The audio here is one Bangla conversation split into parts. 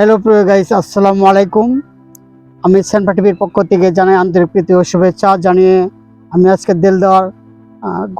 হ্যালো প্রিয় গাইস আসসালামু আলাইকুম। আমি সেনপা টিভির পক্ষ থেকে জানাই আন্তরিক প্রীতি ও শুভেচ্ছা জানিয়ে আমি আজকে দেলদার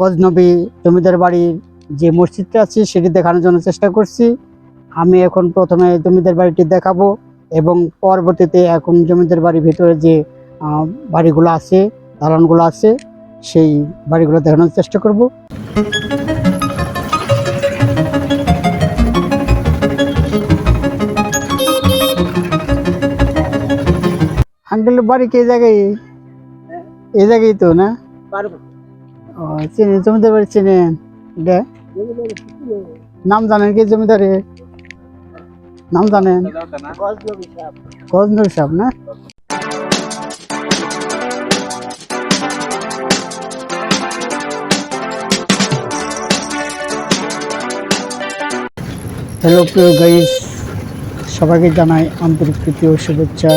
গজনবী জমিদার বাড়ির যে মসজিদটা আছে, সেটি দেখানোর জন্য চেষ্টা করছি। আমি এখন প্রথমে জমিদার বাড়িটি দেখাবো এবং পরবর্তীতে এখন জমিদার বাড়ির ভিতরে যে বাড়িগুলো আছে, দালানগুলো আছে, সেই বাড়িগুলো দেখানোর চেষ্টা করব। আঙ্কেল বাড়ি কে জায়গায়? এই জায়গায় তো না? ও চিনি জমিদার বাড়ি চিনেন? এটা? নাম জানেন কি জমিদারে? নাম জানেন? গজনবী সাহেব না? হ্যালো প্রিয় গাইস সবাইকে জানাই আন্তরিক প্রীতি ও শুভেচ্ছা।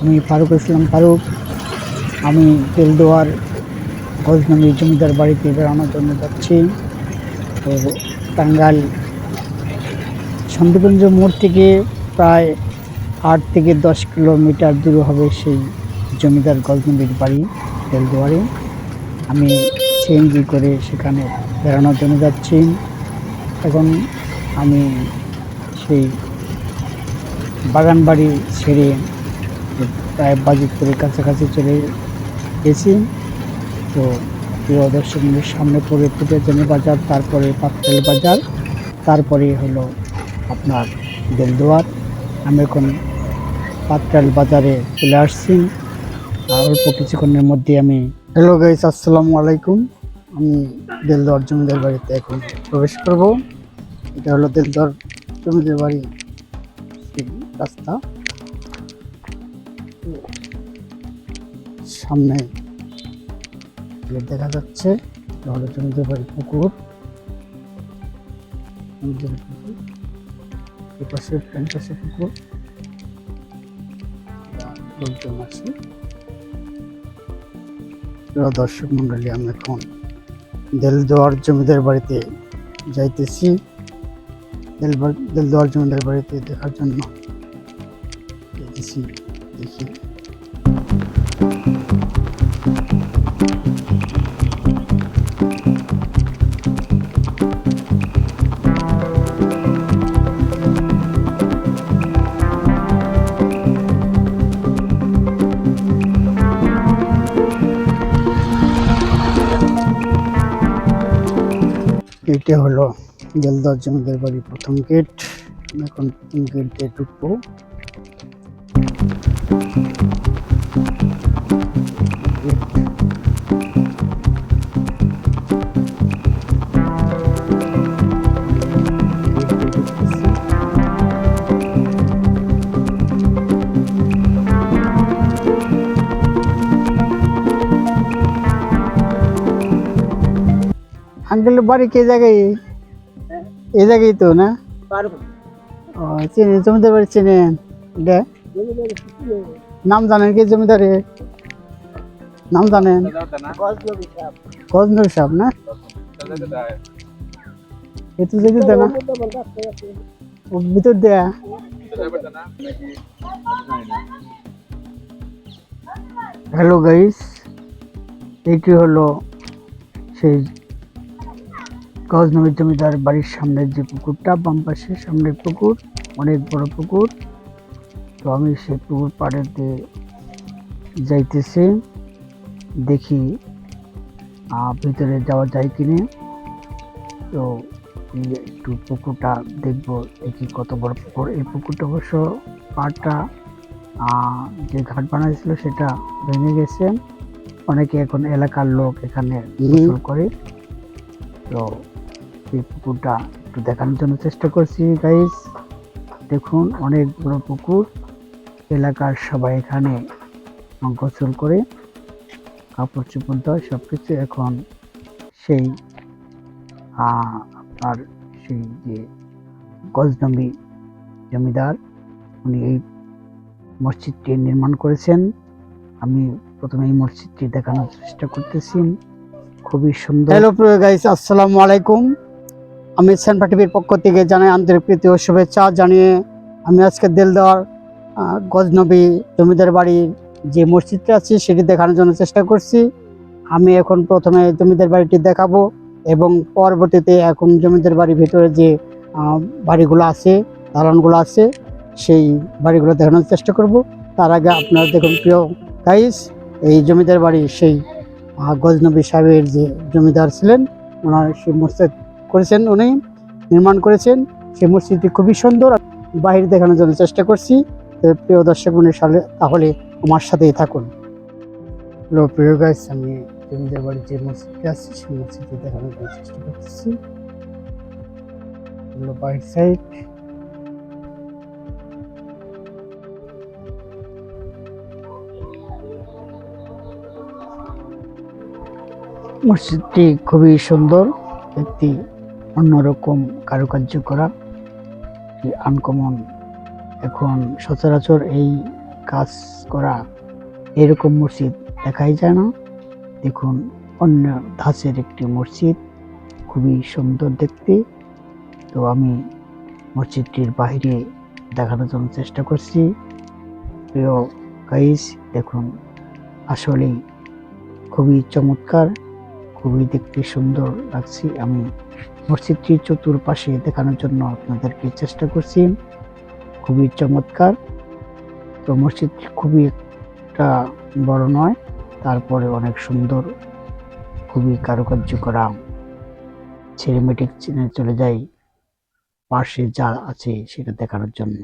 আমি ফারুক ইসলাম ফারুক। আমি তেলদোয়ার গজনবী জমিদার বাড়িতে বেড়ানোর জন্য যাচ্ছি। তো টাঙ্গাইল সন্দীপঞ্জ মোড় থেকে প্রায় আট থেকে দশ কিলোমিটার দূর হবে সেই জমিদার গজনবীর বাড়ি তেলদোয়ারে। আমি সিএনজি করে সেখানে বেড়ানোর জন্য যাচ্ছি। এখন আমি সেই বাগান বাড়ি ছেড়ে প্রায় বাজিতপুরের কাছাকাছি চলে গেছি। তো প্রিয় দর্শক, সামনে পড়ে ফুটেজনি বাজার, তারপরে পাতকালি বাজার, তারপরে হলো আপনার দেলদুয়ার। আমি এখন পাতকাল বাজারে চলে আসছি। আর অল্প কিছুক্ষণের মধ্যে আমি হ্যালো গাইস আসসালামু আলাইকুম। আমি দেলদুয়ার জমিদার বাড়িতে এখন প্রবেশ করব। এটা হলো দেলদুয়ার জমিদার বাড়ি রাস্তা। সামনে। দেখা যাচ্ছে এটা হলো জমিদার বাড়ি পুকুর পুকুর এই পাশে পুকুর, লোকজন আছে। দর্শক মন্ডলী, আমি এখন দেলদোয়ার জমিদার বাড়িতে যাইতেছি। দেলদোয়ার জমিদার বাড়িতে দেখার জন্য যাইতেছি, দেখি। এটা হলো। দেলদোয়ার জমিদার বাড়ির প্রথম গেট এখন প্রথম গেট দিয়ে ঢুকবো। আঙ্কেল বাড়ি কে জায়গায়? এই জায়গায় তো না? ও চিনি জমিদার বাড়ি চিনেন? দে নাম জানেন কি জমিদারে? নাম জানেন? গজনবী সাহেব না? এত যেতে দে না। ও ভিতর দেয়া। হ্যালো গাইস এইটি হলো সেই গজনবী জমিদার বাড়ির সামনের যে পুকুরটা বাম পাশে সামনের পুকুর অনেক বড় পুকুর। তো আমি সেই পুকুর পাড়েতে যাইতেছি দেখি ভিতরে যাওয়া যায় কিনে তো একটু পুকুরটা দেখব দেখি কত বড় পুকুর। এই পুকুরটা অবশ্য পাড়টা যে ঘাট বানাইছিল সেটা ভেঙে গেছে। অনেকে এখন এলাকার লোক এখানে করে। তো এই পুকুরটা একটু দেখানোর জন্য চেষ্টা করছি গাইস দেখুন, অনেক বড় পুকুর। এলাকার সবাই এখানে গোসল করে কাপড় চোপড় দেওয়া সব কিছু এখন সেই আপনার সেই যে গজনবী জমিদার, উনি এই মসজিদটি নির্মাণ করেছেন। আমি প্রথমে এই মসজিদটি দেখানোর চেষ্টা করতেছি। খুবই সুন্দর। হ্যালো প্রিয় গাইস আসসালামু আলাইকুম। আমি সেনপা টিভির পক্ষ থেকে জানাই আন্তরিক প্রীতি ও শুভেচ্ছা জানিয়ে আমি আজকে দেলদার গজনবী জমিদার বাড়ির যে মসজিদটা আছে সেটি দেখানোর জন্য চেষ্টা করছি। আমি এখন প্রথমে জমিদার বাড়িটি দেখাবো এবং পরবর্তীতে এখন জমিদার বাড়ির ভিতরে যে বাড়িগুলো আছে, দালানগুলো আছে, সেই বাড়িগুলো দেখানোর চেষ্টা করব। তার আগে আপনারা দেখুন, প্রিয় গাইস এই জমিদার বাড়ির সেই গজনবী সাহেবের যে জমিদার ছিলেন, ওনার সেই মসজিদ করেছেন উনি, নির্মাণ করেছেন। সেই মসজিদটি খুবই সুন্দর। বাহির দেখানোর জন্য চেষ্টা করছি। প্রিয় দর্শক বোনের সালে তাহলে আমার সাথেই থাকুন। হ্যালো, প্রিয় গাইস আমি জমিদার বাড়ির যে মসজিদটি আছে, সেই মসজিদটি দেখানোর জন্য চেষ্টা বাহির সাইড মসজিদটি খুবই সুন্দর। একটি অন্যরকম কারুকার্য করা আনকমন এখন সচরাচর এই কাজ করা এরকম মসজিদ দেখাই যায় না। দেখুন, অন্য ধাঁচের একটি মসজিদ, খুবই সুন্দর দেখতে। তো আমি মসজিদটির বাইরে দেখানোর জন্য চেষ্টা করছি। প্রিয় গাইস দেখুন, আসলেই খুবই চমৎকার, খুবই দেখতে সুন্দর লাগছে। আমি মসজিদটির চতুর্পাশে দেখানোর জন্য আপনাদেরকে চেষ্টা করছি। খুবই চমৎকার। তো মসজিদটি খুবই একটা বড় নয়, তারপরে অনেক সুন্দর, খুবই কারুকার্য করা। সিনেমেটিক চলে যাই, পাশে যা আছে সেটা দেখানোর জন্য।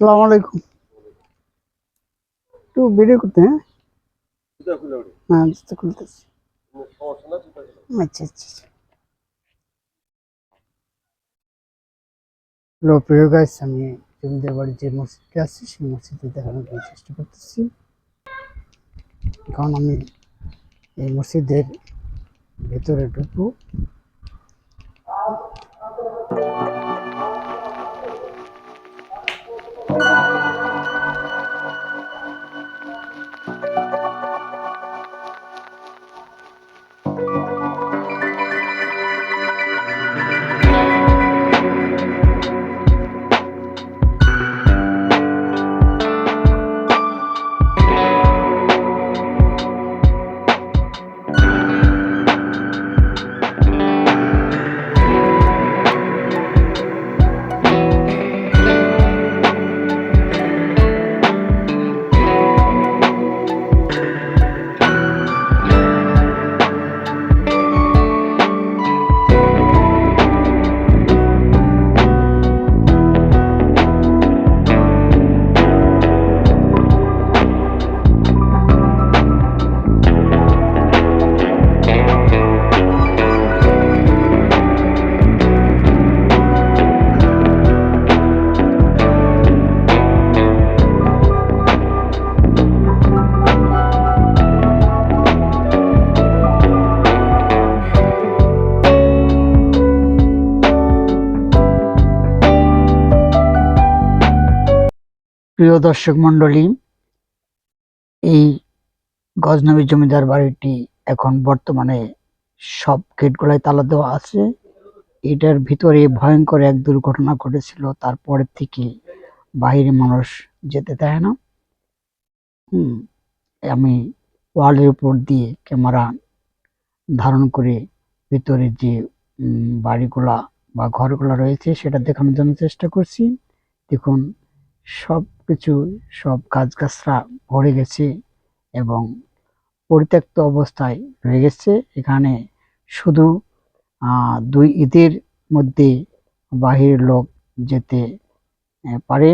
সালাম আলাইকুম। একটু ভিডিও করতে হ্যাঁ? হ্যাঁ বুঝতে খুলতেছি। আচ্ছা আচ্ছা আচ্ছা। হ্যালো, প্রিয় গাইস আমি জমিদার বাড়ির যে মসজিদটা আছে, সেই মসজিদে দেখানোর চেষ্টা করতেছি। কারণ আমি এই মসজিদের ভেতরে ঢুকবো। প্রিয় দর্শক মণ্ডলী, এই গজনবী জমিদার বাড়িটি এখন বর্তমানে সব গেটগুলাই তালা দেওয়া আছে। এটার ভিতরে ভয়ঙ্কর এক দুর্ঘটনা ঘটেছিল তারপরের থেকে বাইরে মানুষ যেতে দেয় না। হুম, আমি ওয়ালের উপর দিয়ে ক্যামেরা ধারণ করে ভিতরে যে বাড়িগুলা বা ঘরগুলা রয়েছে, সেটা দেখানোর জন্য চেষ্টা করছি। দেখুন সব কিছু সব গাছগাছরা ভরে গেছে এবং পরিত্যক্ত অবস্থায় রয়ে গেছে। এখানে শুধু দুই ঈদের মধ্যে বাহিরের লোক যেতে পারে।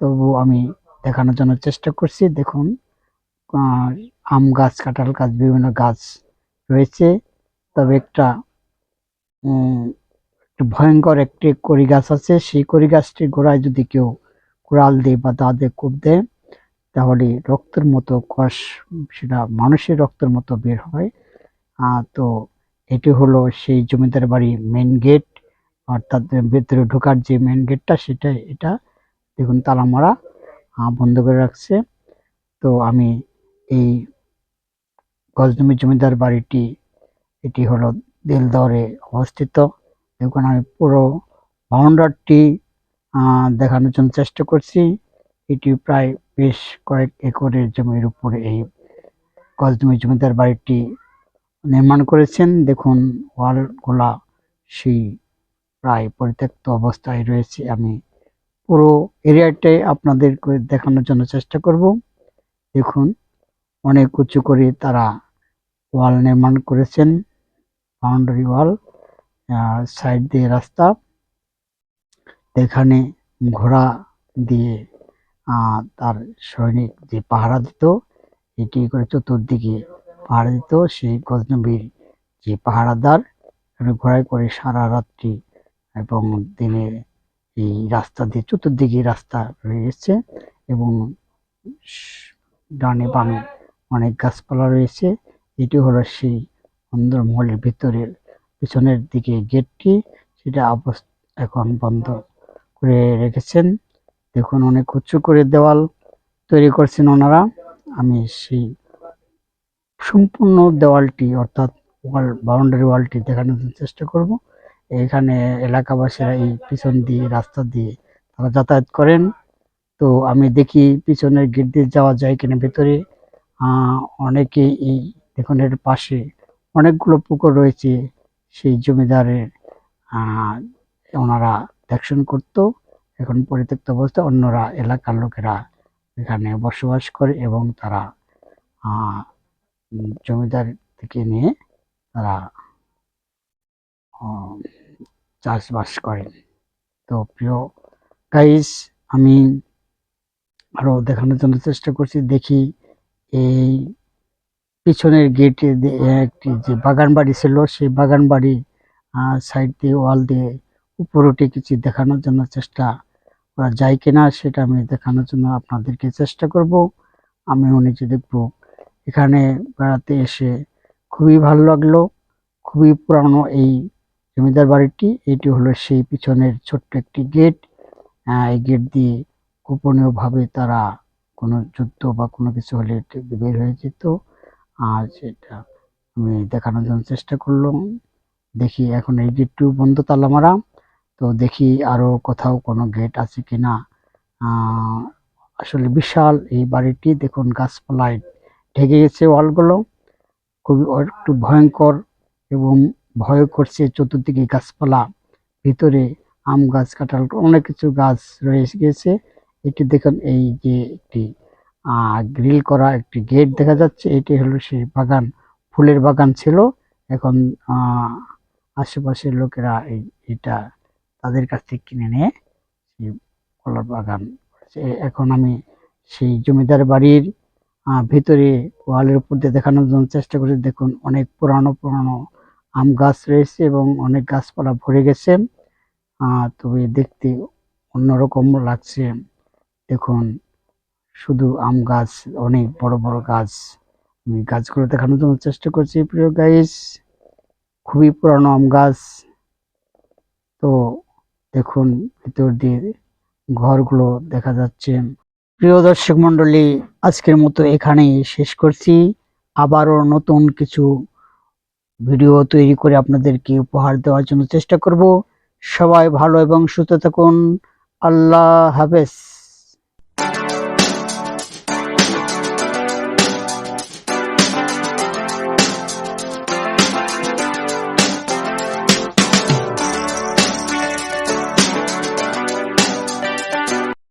তবু আমি দেখানোর জন্য চেষ্টা করছি। দেখুন আম গাছ, কাঁঠাল গাছ, বিভিন্ন গাছ রয়েছে। তবে একটা ভয়ঙ্কর একটি কড়ি গাছ আছে। সেই কড়ি গাছটির গোড়ায় যদি কেউ কুড়াল দেয় বা দা দিয়ে, কোপ দেয়, তাহলে রক্তের মতো কষ সেটা মানুষের রক্তের মতো বের হয়। তো এটি হলো সেই জমিদার বাড়ি মেন গেট অর্থাৎ ভেতরে ঢোকার যে মেন গেটটা সেটা এটা। দেখুন তালা মারা বন্ধ করে রাখছে। তো আমি এই গজনবী জমিদার বাড়িটি, এটি হলো দিলদরে অবস্থিত। দেখুন আমি পুরো বাউন্ডারটি দেখানোর জন্য চেষ্টা করছি। এটি প্রায় বেশ কয়েক একরের জমির উপরে এই গজনবী জমিদার বাড়িটি নির্মাণ করেছেন। দেখুন, ওয়ালগুলা সেই প্রায় পরিত্যক্ত অবস্থায় রয়েছে। আমি পুরো এরিয়াটাই আপনাদেরকে দেখানোর জন্য চেষ্টা করব। দেখুন, অনেক উঁচু করে তারা ওয়াল নির্মাণ করেছেন, বাউন্ডারি ওয়াল সাইড দিয়ে রাস্তা। এখানে ঘোড়া দিয়ে তার সৈনিক যে পাহারা দিত, এটি করে চতুর্দিকে পাহারা দিত। সেই গজনবীর যে পাহারাদার ঘোড়ায় করে সারা রাত্রি এবং দিনে এই রাস্তা দিয়ে চতুর্দিকে রাস্তা রয়ে রয়েছে এবং ডানে বামে অনেক গাছপালা রয়েছে। এটি হলো সেই অন্দরমহলের ভিতরের, পিছনের দিকে গেটটি, সেটা এখন বন্ধ। করে রেখেছেন। দেখুন, অনেক উঁচু করে দেওয়াল তৈরি করছেন ওনারা। আমি সেই সম্পূর্ণ দেওয়ালটি, অর্থাৎ ওয়াল, বাউন্ডারি ওয়ালটি দেখানোর চেষ্টা করব। এখানে এলাকাবাসীরা এই পিছন দিয়ে, রাস্তা দিয়ে তারা যাতায়াত করেন। তো আমি দেখি পিছনের গেট দিয়ে যাওয়া যায় কিনা ভেতরে। অনেকে এই দেখুন, এর পাশে অনেকগুলো পুকুর রয়েছে। সেই জমিদারের ওনারা দেখশন করতো। এখন পরিত্যক্ত অবস্থায় অন্যরা এলাকার লোকেরা এখানে বসবাস করে এবং তারা জমিদার থেকে নিয়ে তারা চাষবাস করেন তো প্রিয় গাইস আমি আরও দেখানোর জন্য চেষ্টা করছি। দেখি এই পিছনের গেটে একটি যে বাগান বাড়ি ছিল, সেই বাগান বাড়ি সাইড দিয়ে ওয়াল দিয়ে উপরে উঠে কিছু দেখানোর জন্য চেষ্টা করা যায় কিনা সেটা আমি দেখানোর জন্য আপনাদেরকে চেষ্টা করব। আমিও নিজে দেখব, এখানে বেড়াতে এসে খুবই ভালো লাগল। খুবই পুরানো এই জমিদার বাড়িটি, এটি হলো সেই পিছনের ছোট্ট একটি গেট। এই গেট দিয়ে গোপনীয়ভাবে তারা কোনো যুদ্ধ বা কোনো কিছু হলে বের হয়ে যেত। আর সেটা আমি দেখানোর জন্য চেষ্টা করলাম। দেখি এখন এই গেটটিও বন্ধ তালা মারা। তো দেখি আরও কোথাও কোনো গেট আছে কিনা। আহ, আসলে বিশাল এই বাড়িটি দেখুন গাছপালায় ঢেকে গেছে ওয়ালগুলো। খুবই একটু ভয়ঙ্কর এবং ভয় করছে চতুর্দিকে গাছপালা ভিতরে আম গাছ কাঁঠাল অনেক কিছু গাছ রয়ে গেছে। এটি দেখুন এই যে একটি গ্রিল করা একটি গেট দেখা যাচ্ছে। এটি হলো সেই বাগান ফুলের বাগান ছিল। এখন আশেপাশের লোকেরা এই এটা তাদের কাছ থেকে কিনে নিয়ে সেই কলার বাগান করেছে। এখন আমি সেই জমিদার বাড়ির ভিতরে ওয়ালের উপর দিয়ে দেখানোর জন্য চেষ্টা করছি দেখুন, অনেক পুরানো পুরানো আম গাছ রয়েছে এবং অনেক গাছপালা ভরে গেছে। তবে দেখতে অন্যরকম লাগছে। দেখুন, শুধু আম গাছ, অনেক বড় বড় গাছ। আমি গাছগুলো দেখানোর জন্য চেষ্টা করছি। প্রিয় গাইস, খুবই পুরানো আম গাছ। তো দেখুন, ভিতর দিয়ে ঘরগুলো দেখা যাচ্ছে। প্রিয় দর্শক মন্ডলী আজকের মতো এখানেই শেষ করছি। আবারও নতুন কিছু ভিডিও তৈরি করে আপনাদেরকে উপহার দেওয়ার জন্য চেষ্টা করব। সবাই ভালো এবং সুস্থ থাকুন। আল্লাহ হাফেজ।